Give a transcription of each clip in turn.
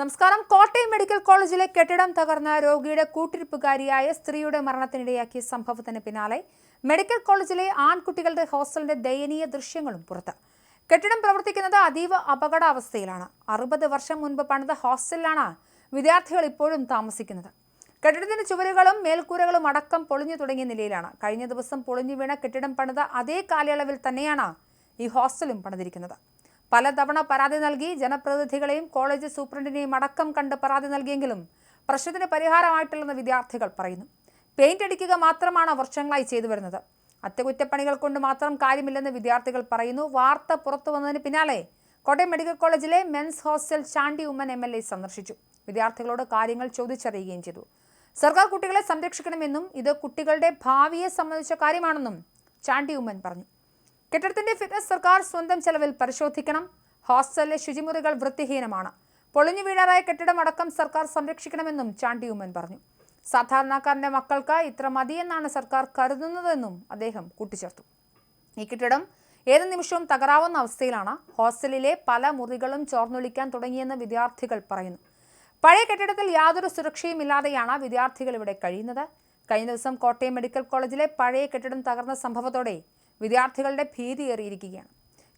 നമസ്കാരം. കോട്ടയം മെഡിക്കൽ കോളേജിലെ കെട്ടിടം തകർന്ന രോഗിയുടെ കൂട്ടിരിപ്പുകാരിയായ സ്ത്രീയുടെ മരണത്തിനിടയാക്കിയ സംഭവത്തിന് പിന്നാലെ മെഡിക്കൽ കോളേജിലെ ആൺകുട്ടികളുടെ ഹോസ്റ്റലിന്റെ ദയനീയ ദൃശ്യങ്ങളും പുറത്ത്. കെട്ടിടം പ്രവർത്തിക്കുന്നത് അതീവ അപകടാവസ്ഥയിലാണ്. അറുപത് വർഷം മുൻപ് പണിത ഹോസ്റ്റലിലാണ് വിദ്യാർത്ഥികൾ ഇപ്പോഴും താമസിക്കുന്നത്. കെട്ടിടത്തിന്റെ ചുവരുകളും മേൽക്കൂരകളും അടക്കം പൊളിഞ്ഞു തുടങ്ങിയ നിലയിലാണ്. കഴിഞ്ഞ ദിവസം പൊളിഞ്ഞു വീണ കെട്ടിടം പണിത അതേ കാലയളവിൽ തന്നെയാണ് ഈ ഹോസ്റ്റലും പണിതിരിക്കുന്നത്. പലതവണ പരാതി നൽകി ജനപ്രതിനിധികളെയും കോളേജ് സൂപ്രണ്ടിനെയും അടക്കം കണ്ട് പരാതി നൽകിയെങ്കിലും പ്രശ്നത്തിന് പരിഹാരമായിട്ടില്ലെന്ന് വിദ്യാർത്ഥികൾ പറയുന്നു. പെയിന്റ് അടിക്കുക മാത്രമാണ് വർഷങ്ങളായി ചെയ്തു വരുന്നത്. അറ്റകുറ്റപ്പണികൾ കൊണ്ട് മാത്രം കാര്യമില്ലെന്ന് വിദ്യാർത്ഥികൾ പറയുന്നു. വാർത്ത പുറത്തു വന്നതിന് പിന്നാലെ കോട്ടയം മെഡിക്കൽ കോളേജിലെ men's hostel Chandy Oommen M L A സന്ദർശിച്ചു. വിദ്യാർത്ഥികളോട് കാര്യങ്ങൾ ചോദിച്ചറിയുകയും ചെയ്തു. സർക്കാർ കുട്ടികളെ സംരക്ഷിക്കണമെന്നും ഇത് കുട്ടികളുടെ ഭാവിയെ സംബന്ധിച്ച കാര്യമാണെന്നും ചാണ്ടി ഉമ്മൻ പറഞ്ഞു. കെട്ടിടത്തിന്റെ ഫിറ്റ്നസ് സർക്കാർ സ്വന്തം ചെലവിൽ പരിശോധിക്കണം. ഹോസ്റ്റലിലെ ശുചിമുറികൾ വൃത്തിഹീനമാണ്. പൊളിഞ്ഞു വീഴാറായ കെട്ടിടമടക്കം സർക്കാർ സംരക്ഷിക്കണമെന്നും ചാണ്ടി ഉമ്മൻ പറഞ്ഞു. സാധാരണക്കാരന്റെ മക്കൾക്ക് ഇത്ര മതിയെന്നാണ് സർക്കാർ കരുതുന്നതെന്നും അദ്ദേഹം കൂട്ടിച്ചേർത്തു. ഈ കെട്ടിടം ഏത് നിമിഷവും തകരാവുന്ന അവസ്ഥയിലാണ്. ഹോസ്റ്റലിലെ പല മുറികളും ചോർന്നൊലിക്കാൻ തുടങ്ങിയെന്ന് വിദ്യാർത്ഥികൾ പറയുന്നു. പഴയ കെട്ടിടത്തിൽ യാതൊരു സുരക്ഷയും ഇല്ലാതെയാണ് വിദ്യാർത്ഥികൾ ഇവിടെ കഴിയുന്നത്. കഴിഞ്ഞ ദിവസം കോട്ടയം മെഡിക്കൽ കോളേജിലെ പഴയ കെട്ടിടം തകർന്ന സംഭവത്തോടെ വിദ്യാർത്ഥികളുടെ ഭീതിയേറിയിരിക്കുകയാണ്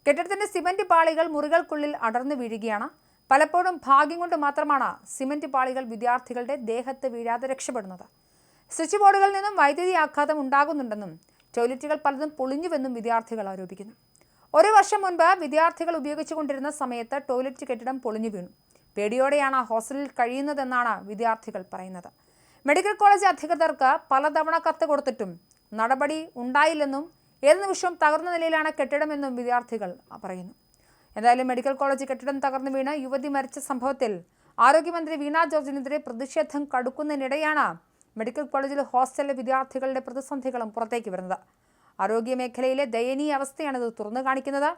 കെട്ടിടത്തിന്റെ സിമന്റ് പാളികൾ മുറികൾക്കുള്ളിൽ അടർന്നു വീഴുകയാണ്. പലപ്പോഴും ഭാഗ്യം കൊണ്ട് മാത്രമാണ് സിമന്റ് പാളികൾ വിദ്യാർത്ഥികളുടെ ദേഹത്ത് വീഴാതെ രക്ഷപ്പെടുന്നത്. സ്വിച്ച് ബോർഡുകളിൽ നിന്നും വൈദ്യുതി ആഘാതം ഉണ്ടാകുന്നുണ്ടെന്നും ടോയ്ലറ്റുകൾ പലതും പൊളിഞ്ഞുവെന്നും വിദ്യാർത്ഥികൾ ആരോപിക്കുന്നു. ഒരു വർഷം മുൻപ് വിദ്യാർത്ഥികൾ ഉപയോഗിച്ചുകൊണ്ടിരുന്ന സമയത്ത് ടോയ്ലറ്റ് കെട്ടിടം പൊളിഞ്ഞു വീണു. പേടിയോടെയാണ് ഹോസ്റ്റലിൽ കഴിയുന്നതെന്നാണ് വിദ്യാർത്ഥികൾ പറയുന്നത്. മെഡിക്കൽ കോളേജ് അധികൃതർക്ക് പലതവണ കത്ത് കൊടുത്തിട്ടും നടപടി ഉണ്ടായില്ലെന്നും ഏത് നിമിഷവും തകർന്ന നിലയിലാണ് കെട്ടിടമെന്നും വിദ്യാർത്ഥികൾ പറയുന്നു. എന്തായാലും മെഡിക്കൽ കോളേജ് കെട്ടിടം തകർന്നു വീണ് യുവതി മരിച്ച സംഭവത്തിൽ ആരോഗ്യമന്ത്രി വീണ ജോർജിനെതിരെ പ്രതിഷേധം കടുക്കുന്നതിനിടെയാണ് മെഡിക്കൽ കോളേജിൽ ഹോസ്റ്റലിലെ വിദ്യാർത്ഥികളുടെ പ്രതിസന്ധികളും പുറത്തേക്ക് വരുന്നത്. ആരോഗ്യ മേഖലയിലെ ദയനീയ അവസ്ഥയാണിത് തുറന്നു കാണിക്കുന്നത്.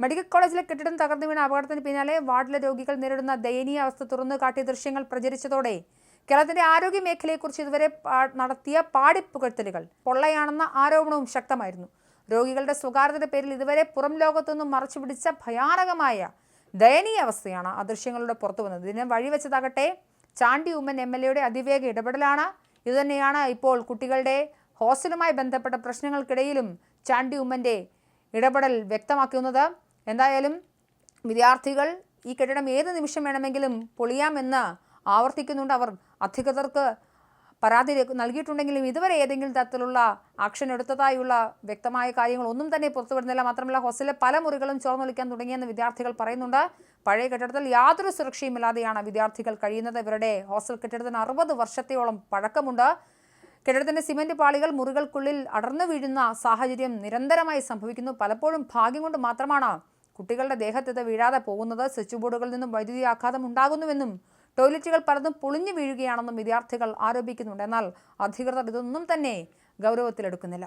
മെഡിക്കൽ കോളേജിലെ കെട്ടിടം തകർന്നു വീണ അപകടത്തിന് പിന്നാലെ വാർഡിലെ രോഗികൾ നേരിടുന്ന ദയനീയ അവസ്ഥ തുറന്നു കാട്ടിയ ദൃശ്യങ്ങൾ പ്രചരിച്ചതോടെ കേരളത്തിന്റെ ആരോഗ്യ മേഖലയെക്കുറിച്ച് ഇതുവരെ നടത്തിയ പാടിപ്പുകഴ്ത്തലുകൾ പൊള്ളയാണെന്ന ആരോപണവും ശക്തമായിരുന്നു. രോഗികളുടെ സ്വകാര്യതയുടെ പേരിൽ ഇതുവരെ പുറം ലോകത്തുനിന്നും മറച്ചുപിടിച്ച ഭയാനകമായ ദയനീയ അവസ്ഥയാണ് ആ ദൃശ്യങ്ങളുടെ പുറത്തു വന്നത്. ഇതിനെ വഴിവെച്ചതാകട്ടെ ചാണ്ടി ഉമ്മൻ എം എൽ എയുടെ അതിവേഗ ഇടപെടലാണ്. ഇതുതന്നെയാണ് ഇപ്പോൾ കുട്ടികളുടെ ഹോസ്റ്റലുമായി ബന്ധപ്പെട്ട പ്രശ്നങ്ങൾക്കിടയിലും ചാണ്ടി ഉമ്മന്റെ ഇടപെടൽ വ്യക്തമാക്കുന്നത്. എന്തായാലും വിദ്യാർത്ഥികൾ ഈ കെട്ടിടം ഏത് നിമിഷം വേണമെങ്കിലും പൊളിയാമെന്ന് ആവർത്തിക്കുന്നുണ്ട് അവർ. അധികൃതർക്ക് പരാതി നൽകിയിട്ടുണ്ടെങ്കിലും ഇതുവരെ ഏതെങ്കിലും തരത്തിലുള്ള ആക്ഷൻ എടുത്തതായുള്ള വ്യക്തമായ കാര്യങ്ങൾ ഒന്നും തന്നെ പുറത്തുവിടുന്നില്ല മാത്രമല്ല ഹോസ്റ്റലിലെ പല മുറികളും ചോർന്നൊലിക്കാൻ തുടങ്ങിയെന്ന് വിദ്യാർത്ഥികൾ പറയുന്നുണ്ട്. പഴയ കെട്ടിടത്തിൽ യാതൊരു സുരക്ഷയുമില്ലാതെയാണ് വിദ്യാർത്ഥികൾ കഴിയുന്നത്. ഇവരുടെ ഹോസ്റ്റൽ കെട്ടിടത്തിന് അറുപത് വർഷത്തെയോളം പഴക്കമുണ്ട്. കെട്ടിടത്തിന്റെ സിമന്റ് പാളികൾ മുറികൾക്കുള്ളിൽ അടർന്നു വീഴുന്ന സാഹചര്യം നിരന്തരമായി സംഭവിക്കുന്നു. പലപ്പോഴും ഭാഗ്യം കൊണ്ട് മാത്രമാണ് കുട്ടികളുടെ ദേഹത്ത് ഇത് വീഴാതെ പോകുന്നത്. സ്വിച്ച് ബോർഡുകളിൽ നിന്നും വൈദ്യുതി ആഘാതം ഉണ്ടാകുന്നുവെന്നും ടോയ്ലറ്റുകൾ പലതും പൊളിഞ്ഞു വീഴുകയാണെന്നും വിദ്യാർത്ഥികൾ ആരോപിക്കുന്നുണ്ട്. എന്നാൽ അധികൃതർ ഇതൊന്നും തന്നെ ഗൗരവത്തിലെടുക്കുന്നില്ല.